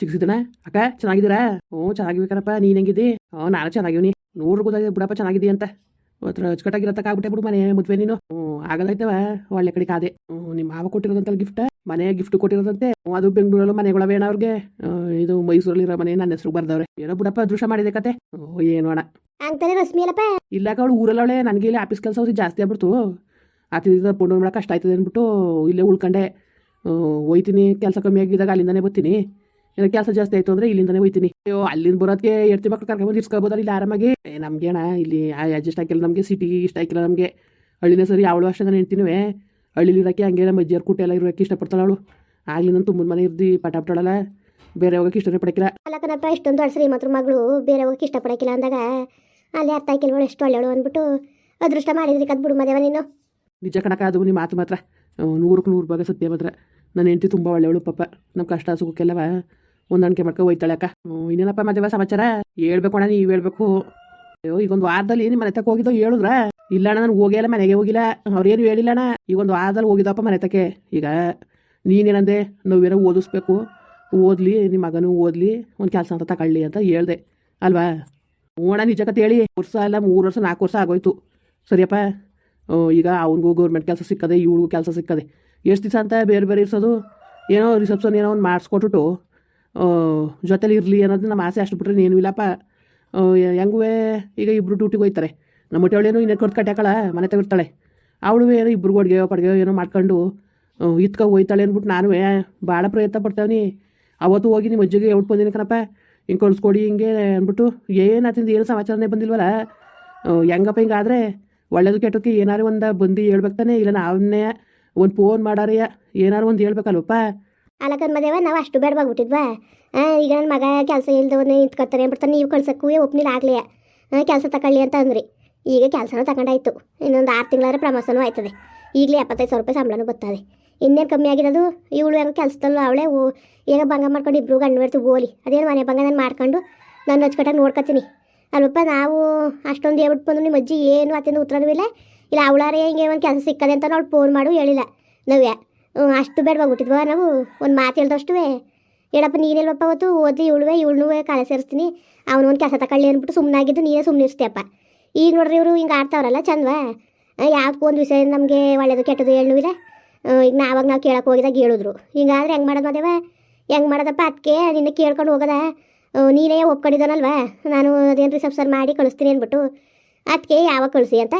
ಚಿಕ್ಸಿದನ ಅಕ್ಕ ಚೆನ್ನಾಗಿದ್ದೀರಾ? ಹ್ಞೂ ಚೆನ್ನಾಗಿರ್ಬೇಕಾರಪ್ಪ ನೀನು ಹೆಂಗಿದ್ದಿ? ಹ್ಞೂ ನಾನು ಚೆನ್ನಾಗಿವ್ನಿ ನೂರು ಗೊತ್ತಾಗಿದೆ ಬಿಡಪ್ಪ ಚೆನ್ನಾಗಿದ್ದಿ ಅಂತ. ಹತ್ರ ಅಚ್ಚುಕಟ್ಟಾಗಿರತ್ತಕ್ಕ ಆಗ್ಬಿಟ್ಟೆ ಬಿಡು ಮನೆ ಮದುವೆ ನೀನು. ಹ್ಞೂ ಆಗಲ್ಲೈತವ ಒಳ್ಳೆ ಕಡೆ ಕಾದೆ. ಹ್ಞೂ ನಿಮ್ಮ ಮಾವ ಕೊಟ್ಟಿರೋದಂತಲ್ಲ ಗಿಫ್ಟ್ ಮನೆ ಗಿಫ್ಟ್ ಕೊಟ್ಟಿರೋದಂತೆ. ಅದು ಬೆಂಗಳೂರಲ್ಲೂ ಮನೆಗಳವೇಣ ಅವ್ರಿಗೆ. ಆ, ಇದು ಮೈಸೂರಲ್ಲಿರೋ ಮನೆ ನನ್ನ ಹೆಸರು ಬರ್ದವ್ರೆ. ಏನೋ ಬಿಡಪ್ಪ ಅದೃಷ್ಟ ಮಾಡಿದೆ ಕತೆ. ಓ ಏನು ಅಣ್ಣ. ಅಂತಾನೆ ರಶ್ಮಿ ಅಲ್ಲಪ್ಪ. ಅವಳು ಊರಲ್ಲವಳೆ ನನಗೆ ಇಲ್ಲಿ ಆಫೀಸ್ ಕೆಲಸ ಹೋಗಿ ಜಾಸ್ತಿ ಆಗ್ಬಿಡ್ತು. ಆತಿದ ಪುಂಡು ಮಾಡಕ್ಕೆ ಕಷ್ಟ ಆಯ್ತದೆ ಅಂದ್ಬಿಟ್ಟು ಇಲ್ಲೇ ಉಳ್ಕೊಂಡೆ. ಹೋಯ್ತೀನಿ ಕೆಲಸ ಕಮ್ಮಿ ಆಗಿದ್ದಾಗ ಅಲ್ಲಿಂದನೇ ಬರ್ತೀನಿ. ಏನೋ ಕೆಲಸ ಜಾಸ್ತಿ ಆಯ್ತು ಅಂದ್ರೆ ಇಲ್ಲಿಂದನೇ ಹೋಯ್ತೀನಿ. ಅಯ್ಯೋ ಅಲ್ಲಿಂದ ಬರೋದಕ್ಕೆ ಎಡ್ತಿ ಮಕ್ಳು ಕರ್ಕೊಂಡ್ಬಂದು ಇರ್ಸ್ಕೊಬೋದು ಇಲ್ಲಿ ಆರಾಮಾಗಿ. ನಮ್ಗೆ ಅಣ್ಣ ಇಲ್ಲಿ ಅಡ್ಜಸ್ಟ್ ಆಗಿಲ್ಲ ನಮಗೆ ಸಿಟಿ ಇಷ್ಟ ಆಗಿಲ್ಲ ನಮಗೆ. ಹಳ್ಳಿನೇ ಸರಿ ಅವಳು ಅಷ್ಟೇ ನಾನು ಹೇಳ್ತೀನಿವೆ ಹಳ್ಳಿಲಿ ಇರೋಕ್ಕೆ ಹಂಗೆ ನಮ್ಮ ಅಜ್ಜಿಯರ್ ಕೂಟ ಎಲ್ಲ ಇರೋಕ್ಕೆ ಇಷ್ಟಪಡ್ತಾಳೆ ಅವಳು. ಆಗ್ಲಿ ನಾನು ತುಂಬ ಮನೆ ಇರ್ದು ಪಟ ಪಟಾಡಲ್ಲ ಬೇರೆ ಹೋಗಕ್ಕೆ ಇಷ್ಟನೇ ಪಡಕಿಲ್ಲ. ಅಲ್ಲ ಕಣಪ್ಪ ಇಷ್ಟೊಂದು ಅಳಸ್ರಿ ಮಾತ್ರ ಮಗಳು ಬೇರೆ ಹೋಗಕ್ಕೆ ಇಷ್ಟಪಡಕಿಲ್ಲ ಅಂದಾಗ ಅಲ್ಲಿ ಅರ್ಥ ಆಯ್ಕಿಲ್ವಳು ಎಷ್ಟು ಒಳ್ಳೆಯವಳು ಅಂದ್ಬಿಟ್ಟು ಅದೃಷ್ಟ ಮಾಡಿದ್ರಿ ಕದ್ ಬಿಡು ಮದೇವ ನೀನು. ನಿಜ ಕಣಕ ಅದು ನಿಮ್ಮ ಮಾತು ಮಾತ್ರ. ನೂರಕ್ಕೆ ನೂರು ಭಾಗ ಸತ್ಯ ಮಾತ್ರ. ನನ್ನ ಹೆಂಡತಿ ತುಂಬ ಒಳ್ಳೆಯವಳು ಪಾಪ. ನಮ್ಮ ಕಷ್ಟ ಸುಖಕ್ಕೆಲ್ಲವ. ಹೊಂದಾಣಿಕೆ ಮಾಡ್ಕೊ ಹೋಯ್ತಾಳೆ ಅಕ್ಕ. ಇನ್ನೇನಪ್ಪ ಮದುವೆ ಸಮಾಚಾರ? ಹೇಳ್ಬೇಕು ಅಣ್ಣ, ನೀವು ಹೇಳ್ಬೇಕು. ಅಯ್ಯೋ ಈಗ ಒಂದು ವಾರದಲ್ಲಿ ನಿಮ್ಮ ಮನೆ ತಕ್ಕ ಹೋಗಿದ್ದೋ ಹೇಳಿದ್ರ? ಇಲ್ಲ ಅಣ್ಣ, ನಾನು ಹೋಗಿಲ್ಲ ಮನೆಗೆ ಹೋಗಿಲ್ಲ. ಅವ್ರೇನು ಹೇಳಿಲ್ಲ ಅಣ್ಣ. ಈಗ ಒಂದು ವಾರದಲ್ಲಿ ಹೋಗಿದ್ದಪ್ಪ ಮನೆ ತಕ್ಕೆ. ಈಗ ನೀನೇನಂದೆ? ನಾವೇನೋ ಓದಿಸ್ಬೇಕು. ಓದಲಿ ನಿಮ್ಮ ಮಗನೂ ಓದಲಿ, ಒಂದು ಕೆಲಸ ಅಂತ ತಗೊಳ್ಳಿ ಅಂತ ಹೇಳ್ದೆ. ಅಲ್ವಾ? ಓಣ ನಿಜ ಕತೆ ಹೇಳಿ. ವರ್ಷ ಅಲ್ಲ, ಮೂರು ವರ್ಷ, ನಾಲ್ಕು ವರ್ಷ ಆಗೋಯ್ತು. ಸರಿಯಪ್ಪ? ಈಗ ಅವನಿಗೂ ಗೌರ್ಮೆಂಟ್ ಕೆಲಸ ಸಿಕ್ಕದೆ, ಇವಳಿಗೂ ಕೆಲಸ ಸಿಕ್ಕದೆ. ಎಷ್ಟು ದಿವಸ ಅಂತ ಬೇರೆ ಬೇರೆ ಇರ್ಸೋದು? ಏನೋ ರಿಸೆಪ್ಷನ್ ಏನೋ ಒಂದು ಮಾಡಿಸ್ಕೊಟ್ಬಿಟ್ಟು ಜೊತೆಲಿ ಇರಲಿ ಅನ್ನೋದು ನಮ್ಮ ಆಸೆ ಅಷ್ಟು ಬಿಟ್ರೆ ಏನು ಇಲ್ಲಪ್ಪ. ಹೆಂಗೂ ಈಗ ಇಬ್ಬರು ಡ್ಯೂಟಿಗೆ ಹೋಗ್ತಾರೆ ನಮ್ಮ ಹೊಟ್ಟೆವಳೇನು ಇನ್ನೇ ಕೊಟ್ಟು ಕಟ್ಟಾಕಳ ಮನೆ ತೆಗಿರ್ತಾಳೆ ಅವಳು ಏನೋ ಇಬ್ಬರು ಅಡುಗೆ ಪಡ್ಗೆಯೋ ಏನೋ ಮಾಡ್ಕೊಂಡು ಇತ್ಕ ಹೋಯ್ತಾಳೆ ಅಂದ್ಬಿಟ್ಟು ನಾನು ಭಾಳ ಪ್ರಯತ್ನ ಪಡ್ತಾವನಿ. ಅವತ್ತು ಹೋಗಿ ನಿಮ್ಮ ಅಜ್ಜಿಗೆ ಹೇಳ್ಬಿಟ್ಟು ಬಂದಿನಿ ಕಣಪ್ಪ. ಹಿಂಗೆ ಕಳಿಸ್ಕೊಡಿ ಹಿಂಗೆ ಅಂದ್ಬಿಟ್ಟು ಏನಾತಿಂದ ಏನು ಸಮಾಚಾರನೇ ಬಂದಿಲ್ವಲ್ಲ. ಹೆಂಗಪ್ಪ ಹಿಂಗಾದರೆ ಒಳ್ಳೇದು ಕೆಟ್ಟಕ್ಕೆ ಏನಾರು ಒಂದು ಬಂದು ಹೇಳ್ಬೇಕು ತಾನೆ. ಇಲ್ಲ ನಾವನ್ನೇ ಒಂದು ಫೋನ್ ಮಾಡಾರೆಯ? ಏನಾರು ಒಂದು ಹೇಳ್ಬೇಕಲ್ವಪ್ಪ. ಅಲ್ಲಕನ್ ಮದೇವ, ನಾವು ಅಷ್ಟು ಬೇಡವಾಗ್ಬಿಟ್ಟಿದ್ವಾ ಈಗ ನನ್ನ ಮಗ ಕೆಲಸ ಇಲ್ದವನ್ನ ನಿಂತ್ಕೊತಾರೆ ಅಂದ್ಬಿಡ್ತಾನೆ, ನೀವು ಕಳ್ಸಕ್ಕೂ ಒಪ್ನಿಲ್ಲ ಆಗಲಿ ಕೆಲಸ ತಗೊಳ್ಳಿ ಅಂತ ಅಂದ್ರಿ. ಈಗ ಕೆಲಸನೂ ತಗೊಂಡಾಯ್ತು. ಇನ್ನೊಂದು ಆರು ತಿಂಗಳಾದ್ರೆ ಪ್ರಮೋಷನೂ ಆಯ್ತದೆ. ಈಗಲೇ ಎಪ್ಪತ್ತೈದು ಸಾವಿರ ರೂಪಾಯಿ ಸಂಬಳನೂ ಬರ್ತದೆ. ಇನ್ನೇನು ಕಮ್ಮಿ ಆಗಿರೋದು? ಇವಳು ಹೆಂಗೆ ಕೆಲಸದಲ್ಲೂ ಅವಳೇ ಈಗ ಭಂಗ ಮಾಡ್ಕೊಂಡು ಇಬ್ಬರು ಗಂಡು ಬಿಡ್ತೀವಿ ಓಲಿ. ಅದೇನು ಮನೆ ಭಂಗ ನಾನು ಮಾಡ್ಕೊಂಡು ನಾನು ಹಚ್ಕಟ್ಟಾಗ ನೋಡ್ಕೊತೀನಿ. ಅಲ್ವಪ್ಪ ನಾವು ಅಷ್ಟೊಂದು ಹೇಳ್ಬಿಟ್ಟು ಬಂದು ನಿಮ್ಮ ಅಜ್ಜಿ ಏನು ಅತ್ತಿಂದ ಉತ್ತರನೂ ಇಲ್ಲ. ಇಲ್ಲ, ಅವಳಾರೇ ಹಿಂಗೆ ಒಂದು ಕೆಲಸ ಸಿಕ್ಕದೆ ಅಂತ ನಾವು ಫೋನ್ ಮಾಡು, ಹೇಳಿಲ್ಲ. ನಾವ್ಯಾ? ಹ್ಞೂ ಬೇಡ ಬೇಡವಾಗ್ಬಿಟ್ಟಿದ್ವ ನಾವು? ಒಂದು ಮಾತು ಹೇಳ್ದಷ್ಟು ಹೇಳಪ್ಪ ನೀನೆಲ್ವಪ್ಪ ಅವತ್ತು ಓದಿ ಇವಳುವೆ ಇವಳನ್ನೂ ಕಾಲ ಸೇರಿಸ್ತೀನಿ. ಅವನು ಒಂದು ಕೆಲಸ ತಗೊಳ್ಳಿ ಅಂದ್ಬಿಟ್ಟು ಸುಮ್ಮನಾಗಿದ್ದು ನೀನೇ ಸುಮ್ಮನೆ ಇರ್ತೀಯಪ್ಪ. ಈಗ ನೋಡ್ರಿ ಇವರು ಹಿಂಗೆ ಆಡ್ತಾವ್ರಲ್ಲ ಚಂದವಾ? ಒಂದು ವಿಷಯ ನಮಗೆ ಒಳ್ಳೇದು ಕೆಟ್ಟದು ಹೇಳೂ ಇಲ್ಲ. ಆ, ಈಗ ನಾವಾಗ ನಾವು ಕೇಳಕ್ಕೆ ಹೋಗಿದಾಗ ಹೇಳಿದ್ರು. ಹಿಂಗಾದ್ರೆ ಹೆಂಗೆ ಮಾಡೋದು ಮದೇವ? ಹೆಂಗೆ ಮಾಡೋದಪ್ಪ ಅದಕ್ಕೆ ನಿನ್ನ ಕೇಳ್ಕೊಂಡು ಹೋಗೋದ? ನೀನೇ ಒಪ್ಕೊಂಡಿದ್ದಾನಲ್ವಾ? ನಾನು ಅದೇನು ರಿಸೆಪ್ಷನ್ ಮಾಡಿ ಕಳಿಸ್ತೀನಿ ಅಂದ್ಬಿಟ್ಟು. ಅದಕ್ಕೆ ಯಾವಾಗ ಕಳಿಸಿ ಅಂತ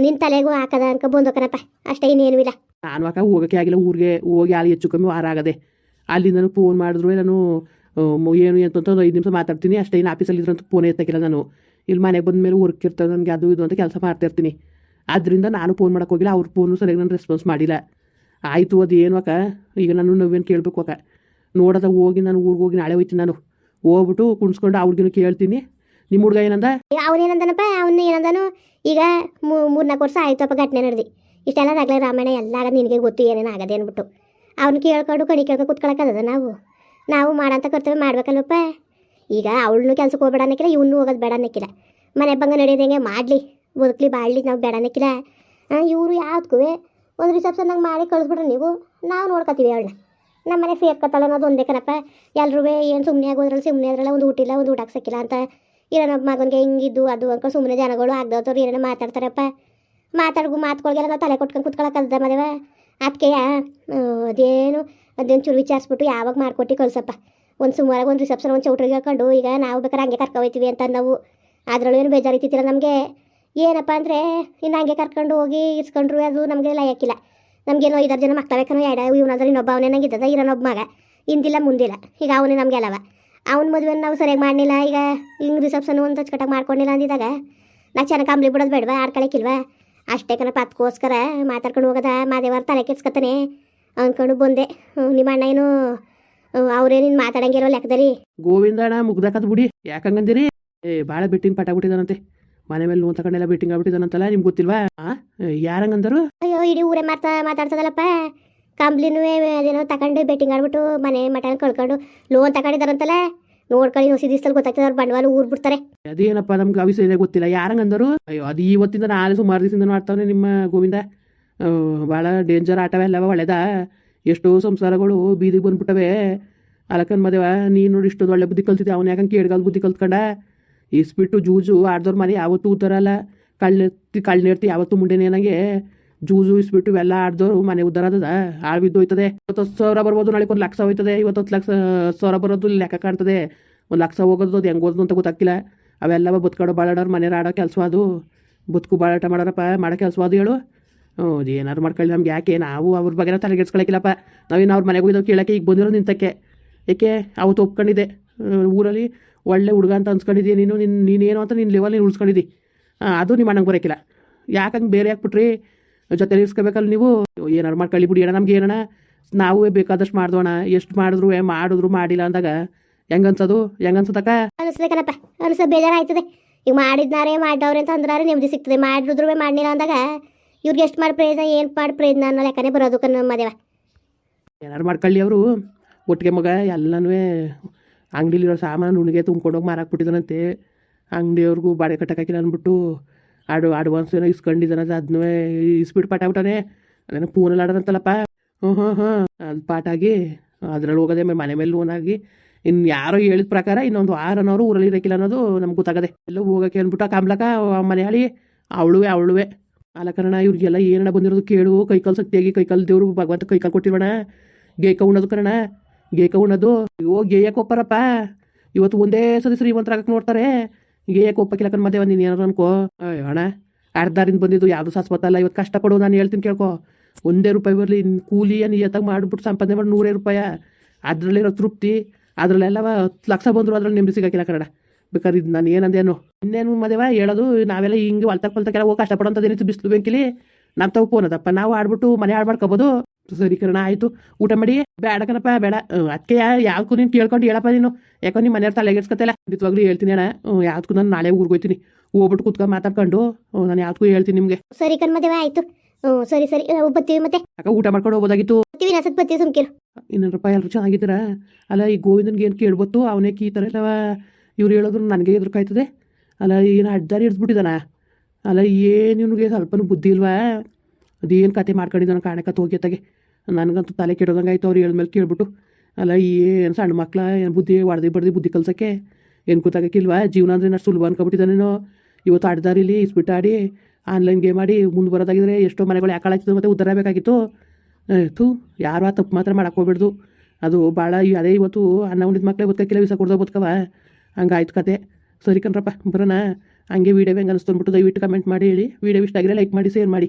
ನಿನ್ನ ತಲೆಗೂ ಹಾಕದ ಅನ್ಕೊ ಬಂದೋಕನಪ್ಪ ಅಷ್ಟೇ ಇನ್ನೇನು ಇಲ್ಲ. ನಾನು ಅಕ್ಕ ಹೋಗೋಕ್ಕೆ ಆಗಿಲ್ಲ, ಊರಿಗೆ ಹೋಗಿ ಅಲ್ಲಿ ಹೆಚ್ಚು ಕಮ್ಮಿ ವಾರ ಆಗದೆ. ಅಲ್ಲಿ ನಾನು ಫೋನ್ ಮಾಡಿದ್ರು ನಾನು ಏನು ಅಂತ ಒಂದು ಐದು ನಿಮಿಷ ಮಾತಾಡ್ತೀನಿ, ಅಷ್ಟೇ ಇನ್ನು ಆಫೀಸಲ್ಲಿ ಇದ್ರಂತ ಫೋನ್ ಎತ್ತಕ್ಕಿಲ್ಲ ನಾನು. ಇಲ್ಲಿ ಮನೆಗೆ ಬಂದ ಮೇಲೆ ವರ್ಕ್ ಇರ್ತದೆ, ನನಗೆ ಅದು ಇದು ಅಂತ ಕೆಲಸ ಮಾಡ್ತಿರ್ತೀನಿ ಅದರಿಂದ ನಾನು ಫೋನ್ ಮಾಡೋಕೆ ಹೋಗಿಲ್ಲ, ಅವ್ರ ಫೋನು ಸರಿಯಾಗಿ ನಾನು ರೆಸ್ಪಾನ್ಸ್ ಮಾಡಿಲ್ಲ. ಆಯಿತು, ಅದು ಏನು ಅಕ್ಕ? ಈಗ ನಾನು ನೋವೇನು ಕೇಳಬೇಕು ಅಕ್ಕ? ನೋಡೋದ ಹೋಗಿ, ನಾನು ಊರಿಗೆ ಹೋಗಿ ನಾಳೆ ಹೋಯ್ತೀನಿ ನಾನು. ಹೋಗ್ಬಿಟ್ಟು ಕುಣ್ಸ್ಕೊಂಡು ಅವ್ರಿಗಿನ ಕೇಳ್ತೀನಿ. ನಿಮ್ಮ ಹುಡುಗ ಏನಂದ? ಅವನೇನಂದನಪ್ಪ ಅವನು ಏನಂದನು? ಈಗ ಮೂರ್ನಾಲ್ಕು ವರ್ಷ ಆಯ್ತಪ್ಪ ಘಟನೆ ನಡೆದು. ಇಷ್ಟೆಲ್ಲ ಆಗಲೇ ರಾಮಾಯಣ ಎಲ್ಲ ಆಗ ನಿನಗೆ ಗೊತ್ತು ಏನೇನು ಆಗದೆ ಅಂದ್ಬಿಟ್ಟು. ಅವ್ನು ಕೇಳ್ಕೊಂಡು ಕಣಿ ಕೇಳ್ಕೊಂಡು ಕುತ್ಕೊಳಕ್ಕದ ನಾವು. ನಾವು ಮಾಡೋಂಥ ಕರ್ತವ್ಯ ಮಾಡ್ಬೇಕಲ್ಲಪ್ಪ. ಈಗ ಅವಳನ್ನು ಕೆಲ್ಸಕ್ಕೆ ಹೋಗ್ಬೇಡ ಅನ್ನಕ್ಕಿಲ್ಲ ಇವನು ಹೋಗೋದು ಬೇಡ ಅನ್ನಕ್ಕಿಲ್ಲ ಮನೆ ಬಂಗ ನಡೆಯೋದು ಹೆಂಗೆ ಮಾಡಲಿ ಬದುಕಲಿ ಬಾಳಲಿ ನಾವು ಬೇಡ ಅನ್ನಕ್ಕಿಲ್ಲ ಇವರು ಯಾವ್ದಕ್ಕೂ ಒಂದು ರಿಸೆಪ್ಷನ್ನಾಗ ಮಾಡಿ ಕಳಿಸ್ಬಿಟ್ರೆ ನೀವು, ನಾವು ನೋಡ್ಕೊತೀವಿ ಅವಳನ್ನ ನಮ್ಮ ಮನೆ ಸೇರ್ಕೊತಾಳೆ ಅನ್ನೋದು ಒಂದೇ ಕಣಪ್ಪ. ಎಲ್ರೂ ಏನು ಸುಮ್ಮನೆ ಆಗೋದ್ರಲ್ಲಿ ಸುಮ್ಮನೆ ಅದ್ರಲ್ಲ ಒಂದು ಊಟಿಲ್ಲ ಒಂದು ಊಟ ಹಾಕ್ಸಕ್ಕಿಲ್ಲ ಅಂತ. ಇರೋ ನಮ್ಮ ಮಗನಿಗೆ ಹಿಂಗಿದ್ದು ಅದು ಅಂಕ ಸುಮ್ಮನೆ ಜನಗಳು ಆಗ್ದವ್ರು ಏನೇನೋ ಮಾತಾಡ್ತಾರಪ್ಪ. ಮಾತಾಡ್ಗು ಮಾತುಗಳಿಗೆಲ್ಲ ನಾವು ತಲೆ ಕೊಟ್ಕೊಂಡು ಕುತ್ಕೊಳಕ್ಕಲ್ದ ಮದುವ? ಅದಕ್ಕೆ ಅದೇನು ಅದೇನು ಚೂರು ವಿಚಾರಿಸ್ಬಿಟ್ಟು ಯಾವಾಗ ಮಾಡ್ಕೊಟ್ಟು ಕಳ್ಸಪ್ಪ. ಒಂದು ಸುಮಾರಾಗಿ ಒಂದು ರಿಸೆಪ್ಷನ್ ಒಂದು ಚೌಟ್ರಿಗೆ ಹಾಕೊಂಡು, ಈಗ ನಾವು ಬೇಕಾದ್ರೆ ಹಂಗೆ ಕರ್ಕೊ ಹೋಯ್ತೀವಿ ಅಂತ ನಾವು ಅದರಲ್ಲೂ ಏನು ಬೇಜಾರಿತ್ತಿಲ್ಲ ನಮಗೆ. ಏನಪ್ಪ ಅಂದರೆ, ಇನ್ನು ಹಂಗೆ ಕರ್ಕೊಂಡು ಹೋಗಿ ಇಸ್ಕೊಂಡ್ರು ಅದು ನಮಗೆ ಲಯಕ್ಕಿಲ್ಲ ನಮಗೇನೋ ಐದಾರು ಜನ ಮಕ್ಕಳಬೇಕನೋ ಎಡ ಇವನಾದ್ರೆ ಇನ್ನೊಬ್ಬ ಅವನೇನಂಗಿದ್ದದ ಇರೋನೊಬ್ಬ ಮಗ. ಹಿಂದಿಲ್ಲ ಮುಂದಿಲ್ಲ. ಈಗ ಅವನೇ ನಮಗೆ ಅಲ್ಲವ ಅವ್ನ ಮದುವೆನ ನಾವು ಸರಿಯಾಗಿ ಮಾಡಲಿಲ್ಲ ಈಗ ಹಿಂಗೆ ರಿಸೆಪ್ಷನ್ ಒಂದು ಅಚ್ಚುಕಟ್ಟಾಗಿ ಮಾಡ್ಕೊಂಡಿಲ್ಲ ಅಂದಿದ್ದಾಗ, ನಾ ಚೆನ್ನಾಗಿ ಕಂಬ್ಲಿ ಬಿಡೋದು ಬೇಡವಾ ಆಡ್ಕೊಳಕ್ಕಿಲ್ವಾ ಅಷ್ಟೇ ಕಣಪ್ಪ ಅದಕ್ಕೋಸ್ಕರ ಮಾತಾಡ್ಕೊಂಡು ಹೋಗದ ಮಾದೇವರ ತಲೆ ಕೆಡ್ಸ್ಕೊತಾನೆ ಅಂದ್ಕೊಂಡು ಬಂದೆ. ನಿಮ್ಮ ಅಣ್ಣ ಏನು ಅವರೇ ನೀನು ಮಾತಾಡಂಗಿರೋ ಲೆಕ್ಕದಲ್ಲಿ? ಗೋವಿಂದಣ್ಣ ಮುಗ್ದಾಕದ್ ಬಿಡಿ. ಯಾಕಂಗಂದಿರಿ ಏ ಭಾಳ ಬೆಟ್ಟಿಂಗ್ ಪಟ ಬಿಟ್ಟಿದಾನಂತೆ. ಮನೆ ಮೇಲೆ ಲೋನ್ ತಗೊಂಡೆಲ್ಲ ಬೆಟ್ಟಿಂಗ್ ಆಗ್ಬಿಟ್ಟಿದಾನಂತಲ್ಲ ನಿಮ್ಗೆ ಗೊತ್ತಿಲ್ವಾ? ಯಾರಂಗಂದರು? ಅಯ್ಯೋ ಇಡೀ ಊರೇ ಮಾತಾ ಮಾತಾಡ್ತದಲ್ಲಪ್ಪ. ಕಂಬ್ಲಿನೂ ಅದೇನೋ ತಗೊಂಡು ಬೆಟ್ಟಿಂಗ್ ಆಡ್ಬಿಟ್ಟು ಮನೆ ಮಟನ್ ಕಳ್ಕೊಂಡು ಲೋನ್ ತಗೊಂಡಿದಾರಂತಲ್ಲ. ನೋಡ್ಕೊಳ್ಳಿ ಹೊಸ ದಿವಸದಲ್ಲಿ ಗೊತ್ತಾಗ್ತದೆ, ಅವ್ರು ಬಂಡವಾಳ ಊರ್ ಬಿಡ್ತಾರೆ. ಅದೇನಪ್ಪ, ನಮ್ಗೆ ಆ ವಿಷಯ ಗೊತ್ತಿಲ್ಲ. ಯಾರಂಗಂದರು? ಅಯ್ಯೋ, ಅದು ಇವತ್ತಿಂದ ನಾಳೆ ಸುಮಾರು ದಿವಸದಿಂದ ಮಾಡ್ತಾವೆ ನಿಮ್ಮ ಗೋವಿಂದ. ಭಾಳ ಡೇಂಜರ್ ಆಟವೆಲ್ಲವ ಒಳ್ಳೇದ? ಎಷ್ಟೋ ಸಂಸಾರಗಳು ಬೀದಿಗೆ ಬಂದ್ಬಿಟ್ಟವೆ. ಅಲಕನ್ ಮದುವ, ನೀನು ನೋಡಿ ಇಷ್ಟೊಂದು ಒಳ್ಳೆ ಬುದ್ಧಿ ಕಲ್ತಿದ್ದೆ, ಅವ್ನು ಯಾಕಂಗೆ ಕೇಳ್ಗಾಲ್ ಬುದ್ಧಿ ಕಲ್ತ್ಕೊಂಡ? ಇಸ್ಬಿಟ್ಟು ಜೂಜು ಆಡ್ದವ್ರ ಮನೆ ಯಾವತ್ತೂ ಊತರಲ್ಲ. ಕಳ್ಳಿರ್ತಿ ಕಳ್ಳಿರ್ತಿ ಯಾವತ್ತೂ ಮುಂಡೆನೇ ನನಗೆ ಜೂಜು ಇಸ್ಬಿಟ್ಟು ಇವೆಲ್ಲ ಆಡ್ದವ್ರು ಮನೆ ಉದ್ದಾರ ಅದದ ಆಳ್ಬಿದ್ದು ಹೋಯ್ತದೆ ಇವತ್ತು ಸಾವಿರ ಬರ್ಬೋದು, ನಾಳೆ ಒಂದು ಲಕ್ಷ ಹೋಯ್ತದೆ. ಇವತ್ತು ಲಕ್ಷ ಸಾವಿರ ಬರೋದು ಲೆಕ್ಕ ಕಾಣ್ತದೆ. ಒಂದು ಲಕ್ಷ ಹೋಗೋದು ಅದು ಹೆಂಗೆ ಹೋದ್ರು ಅಂತ ಗೊತ್ತಾಗ್ತಿಲ್ಲ. ಅವೆಲ್ಲ ಬದುಕಾಡೋ ಬಾಳಾಡೋರು ಮನೆ ಆಡೋ ಕೆಲಸ ಅದು. ಬದುಕು ಬಾಳಾಟ ಮಾಡೋರಪ್ಪ, ಮಾಡೋ ಕೆಲಸ ಅದು ಹೇಳು. ಹ್ಞೂ ಏನಾರು ಮಾಡ್ಕೊಳ್ಳಿ ನಮ್ಗೆ. ಯಾಕೆ ನಾವು ಅವ್ರ ಬಗ್ಗೆ ತಲೆಗೆಡ್ಸ್ಕೊಳಕಿಲ್ಲಪ್ಪ ನಾವೇನು ಅವ್ರ ಮನೆಗೆ ಹೋಗಿದ್ದೋ ಕೇಳೋಕ್ಕೆ ಈಗ ಬಂದಿರೋ ನಿಂತಕ್ಕೆ. ಏಕೆ? ಅವತ್ತು ಒಪ್ಕೊಂಡಿದ್ದೆ. ಊರಲ್ಲಿ ಒಳ್ಳೆ ಹುಡುಗ ಅಂತ ಅನ್ಸ್ಕೊಂಡಿದ್ದೀಯ ನೀನು ನಿನ್ನ ನೀನೇನು ಅಂತ ನಿನ್ನ ಲೆವೆಲ್ ನೀನು ಉಳಿಸ್ಕೊಂಡಿದ್ದಿ. ಅದು ನಿಮ್ಮ ಅಣ್ಣಂಗೆ ಬರೋಕ್ಕಿಲ್ಲ ಯಾಕಂಗೆ ಬೇರೆ ಹಾಕ್ಬಿಟ್ರಿ ಜೊತೆ ಇರಿಸ್ಕೋಬೇಕಲ್ಲ ನೀವು? ಏನಾರು ಮಾಡ್ಕೊಳ್ಳಿ ಬಿಡಿ ಅಣ್ಣ ನಮ್ಗೆ ಏನಣ್ಣ? ನಾವು ಬೇಕಾದಷ್ಟು ಮಾಡ್ದೋಣ. ಎಷ್ಟು ಮಾಡಿದ್ರು ಮಾಡಿದ್ರು ಮಾಡಿಲ್ಲ ಅಂದಾಗ ಹೆಂಗ ಅನ್ಸೋದು ಹೆಂಗ್ ಅನ್ಸೋದಕ್ಕ ಅನಿಸ್ತದೆ ಅನ್ಸ ಬೇಜಾರಾಯ್ತದೆ. ಈಗ ಮಾಡಿದ್ನಾರೇ ಮಾಡವ್ರೆ ಅಂತ ಅಂದ್ರೆ ನೆಮ್ಮದಿ ಸಿಗ್ತದೆ. ಮಾಡಿದ್ರು ಮಾಡಿಲ್ಲ ಅಂದಾಗ ಇವ್ರಿಗೆ ಎಷ್ಟು ಮಾಡಿ ಪ್ರಯತ್ನ ಏನು ಮಾಡಿ ಪ್ರಯತ್ನ ಅನ್ನೋ ಲೆಕ್ಕನೇ ಬರೋದು ಮದೇವ ಏನಾರು ಮಾಡ್ಕೊಳ್ಳಿ ಅವರು. ಒಟ್ಟಿಗೆ ಮಗ ಎಲ್ಲನೂ ಅಂಗಡಿಲಿರೋ ಸಾಮಾನು ಉಣಿಗೆ ತುಂಬ್ಕೊಂಡೋಗಿ ಮಾರಾಕ್ಬಿಟ್ಟಿದ್ದಾನಂತೆ ಅಂಗಡಿಯವ್ರಿಗೂ ಬಾಡಿಗೆ ಕಟ್ಟಕ್ಕಾಗಿಲ್ಲ ಅಂದ್ಬಿಟ್ಟು ಆಡು ಅಡ್ವಾನ್ಸ್ ಏನೋ ಇಸ್ಕೊಂಡಿದ್ದಾನೆ ಅದನ್ನೂ ಇಸ್ಬಿಟ್ಟು ಪಾಠ ಬಿಟ್ಟಾನೆ ಅದೇನೋ ಪೂನಲ್ಲಿ ಆಡೋದಂತಲ್ಲಪ್ಪ. ಹ್ಞೂ ಹ್ಞೂ ಹ್ಞೂ ಅದು ಪಾಠ ಆಗಿ, ಅದ್ರಲ್ಲಿ ಹೋಗೋದೆ ಮೇಲೆ ಮನೆ ಮೇಲೆ ಲೋನ್ ಆಗಿ ಇನ್ನು ಯಾರೋ ಹೇಳಿದ ಪ್ರಕಾರ ಇನ್ನೊಂದು ಆರನವರು ಊರಲ್ಲಿ ಇರೋಕ್ಕಿಲ್ಲ ಅನ್ನೋದು ನಮ್ಗೆ ಗೊತ್ತಾಗದೆ. ಎಲ್ಲ ಹೋಗಕ್ಕೆ ಅಂದ್ಬಿಟ್ಟು ಕಾಮ್ಲಕ ಮನೆಯಾಳಿ, ಅವಳುವೆ ಅವಳುವೆ. ಅಲ್ಲ ಕಾರಣ ಇವ್ರಿಗೆಲ್ಲ ಏನಣ್ಣ ಬಂದಿರೋದು ಕೇಳು ಕೈಕಾಲು ಶಕ್ತಿಯಾಗಿ ಕೈಕಾಲು ದೇವ್ರು ಭಗವಂತ ಕೈಕಾಲು ಕೊಟ್ಟಿರೋಣ. ಗೇಕ ಉಣ್ಣೋದು ಕಣ ಗೇಕ ಉಣ್ಣೋದು. ಅಯ್ಯೋ ಗೇಯಕ್ಕೆ ಒಪ್ಪಾರಪ್ಪ ಇವತ್ತು ಒಂದೇ ಸರಿ ಶ್ರೀಮಂತರಾಗಕ್ಕೆ ನೋಡ್ತಾರೆ. ಗೇಯಕ್ಕೆ ಒಪ್ಪಕ್ಕಿಲ್ಲ ಕಣ್ ಮದುವೆ ನೀನು ಏನಾರು ಅನ್ಕೋ. ಅಣ್ಣ, ಅರ್ಧಾರಿಂದ ಬಂದಿದ್ದು ಯಾವುದು ಸಾಸ್ಪತಲ್ಲ ಇವತ್ತು ಕಷ್ಟಪಡು ನಾನು ಹೇಳ್ತೀನಿ ಕೇಳ್ಕೊ. ಒಂದೇ ರೂಪಾಯಿ ಬರಲಿ ಕೂಲಿ ನಿಯತ್ತಾಗಿ ಮಾಡಿಬಿಟ್ಟು ಸಂಪಾದನೆ ಮಾಡಿ, ನೂರೇ ರೂಪಾಯ. ಅದರಲ್ಲಿರೋ ತೃಪ್ತಿ, ಅದರಲ್ಲೆಲ್ಲ ಹತ್ತು ಲಕ್ಷ ಬಂದರು ಅದ್ರಲ್ಲಿ ನೆಮ್ಮದಿ ಸಿಗಕ್ಕಿಲ್ಲ ಕನ್ನಡ ಬೇಕಾದ್ರೆ ಇದು ನಾನು ಏನಂದೇನು ಇನ್ನೇನು ಮದುವೆ ಹೇಳೋದು, ನಾವೆಲ್ಲ ಹಿಂಗೆ ಹೊಲ್ತಕ್ಕೆ ಹೊಲ್ತಕ್ಕೆಲ್ಲ ಹೋಗಿ ಕಷ್ಟಪಡೋಂಥದ್ದೇನಿತ್ತು ಬಿಸಿಲು ಬೆಂಕಿಲಿ. ನಮ್ಮ ತಾವು ಫೋನ್ ಅದಪ್ಪ, ನಾವು ಆಡ್ಬಿಟ್ಟು ಮನೆ ಹಾಳು ಮಾಡ್ಕೋಬೋದು. ಸರಿ ಕಣ ಆಯಿತು. ಊಟ ಮಾಡಿ ಬೇಡ ಕಣಪ್ಪ ಬೇಡ. ಅದಕ್ಕೆ ಯಾವ್ದಕ್ಕೂ ನೀನು ಕೇಳ್ಕೊಂಡು ಹೇಳಪ್ಪ ನೀನು. ಯಾಕೋ ನಿಮ್ಮ ಮನೆಯವ್ರ ತಲೆಗೆಡ್ಸ್ಕೊತಲ್ಲ ಖಂಡಿತವಾಗ್ಲೂ ಹೇಳ್ತೀನಿ ಅಣ್ಣ. ಯಾವ್ದಕ್ಕೂ ನಾನು ನಾಳೆ ಊರ್ಗೋಯ್ತೀನಿ ಹೋಗ್ಬಿಟ್ಟು ಕುತ್ಕೊಂಡು ಮಾತಾಡ್ಕೊಂಡು ನಾನು ಯಾವ್ದಕ್ಕೂ ಹೇಳ್ತೀನಿ ನಿಮಗೆ. ಸರಿ ಕಣ್ ಆಯ್ತು. ಹ್ಞೂ ಸರಿ ಸರಿ. ಬತ್ತೀವಿ ಬರ್ತೀವಿ ಮತ್ತೆ? ಅಕ್ಕ ಊಟ ಮಾಡ್ಕೊಂಡು ಹೋಗೋದಾಗಿತ್ತು. ಬತ್ತೀವಿ ನಸಕ್ ಬರ್ತೀವಿ ಸುಮ್ಕಿರು. ಇನ್ನೊಂದು ರೂಪಾಯಿ ಎಲ್ಲರೂ ಚೆನ್ನಾಗಿದ್ದೀರ? ಅಲ್ಲ ಈ ಗೋವಿಂದನ್ಗೆ ಏನು ಕೇಳ್ಬೋದು ಅವನೇ ಈ ಥರ ಎಲ್ಲ ಇವ್ರು ಹೇಳಿದ್ರು ನನಗೆ ಎದುರ್ಕಾಯ್ತದೆ ಅಲ್ಲ ಏನು ಅಡ್ಡಾರಿ ಹಿಡಿದ್ಬಿಟ್ಟಿದಾನ? ಅಲ್ಲ ಏನು ಇವನಿಗೆ ಸ್ವಲ್ಪನೂ ಬುದ್ಧಿ ಇಲ್ವಾ? ಅದೇನು ಕತೆ ಮಾಡ್ಕೊಂಡಿದ್ದಾನೆ ಕಾಣಕತ್ತು ಹೋಗ್ಯತ್ತಾಗೆ ನನಗಂತೂ ತಲೆ ಕೆಡೋದಂಗೆ ಆಯ್ತು. ಅವ್ರು ಹೇಳಿದ್ಮೇಲೆ ಕೇಳ್ಬಿಟ್ಟು, ಅಲ್ಲ ಏನು ಸಣ್ಣ ಮಕ್ಳ ಏನು ಬುದ್ಧಿ ಹೊಡೆದು ಬಡ್ದು ಬುದ್ಧಿ ಕಲ್ಸೋಕ್ಕೆ? ಏನು ಗೊತ್ತಾಗಕ್ಕಿಲ್ವಾ ಜೀವನ ಅಂದರೆ ನಾನು ಸುಲಭ ಅನ್ಕೊಬಿಟ್ಟಿದ್ದಾನೇನೋ ಇವತ್ತು ಅಡ್ಡಾರಿಲಿ ಇಸ್ಬಿಟ್ಟು ಆಡಿ, ಆನ್ಲೈನ್ ಗೇಮ್ ಆಡಿ ಮುಂದೆ ಬರೋದಾಗಿದ್ರೆ ಎಷ್ಟೋ ಮನೆಗಳು ಯಾಕಾಳಾಗ್ತಿದ್ದು ಮತ್ತು ಉದ್ದಾರ ಬೇಕಾಗಿತ್ತು ಯಾರು ಆ ತಪ್ಪು ಮಾತ್ರ ಮಾಡಕ್ಕೆ ಹೋಗ್ಬಿಡ್ದು. ಅದು ಭಾಳ ಅದೇ ಇವತ್ತು ಅನ್ನ ಉಂಡಿದ ಮಕ್ಕಳೇ ಬದುಕಕ್ಕಿಲ್ಲ ವಿಸ ಕೊಡ್ದೋ ಬದುಕವ. ಹಂಗಾಯ್ತು ಕತೆ. ಸರಿ ಕಣ್ರಪ್ಪ, ಬರೋಣ. ಹಂಗೆ ವೀಡಿಯೋ ಹೆಂಗೆ ಅನಿಸ್ತು ಅಂದ್ಬಿಟ್ಟು ದಯವಿಟ್ಟು ಕಮೆಂಟ್ ಮಾಡಿ, ಹೇಳಿ. ವೀಡಿಯೋ ಇಷ್ಟ ಆಗಿದ್ರೆ ಲೈಕ್ ಮಾಡಿ ಶೇರ್ ಮಾಡಿ.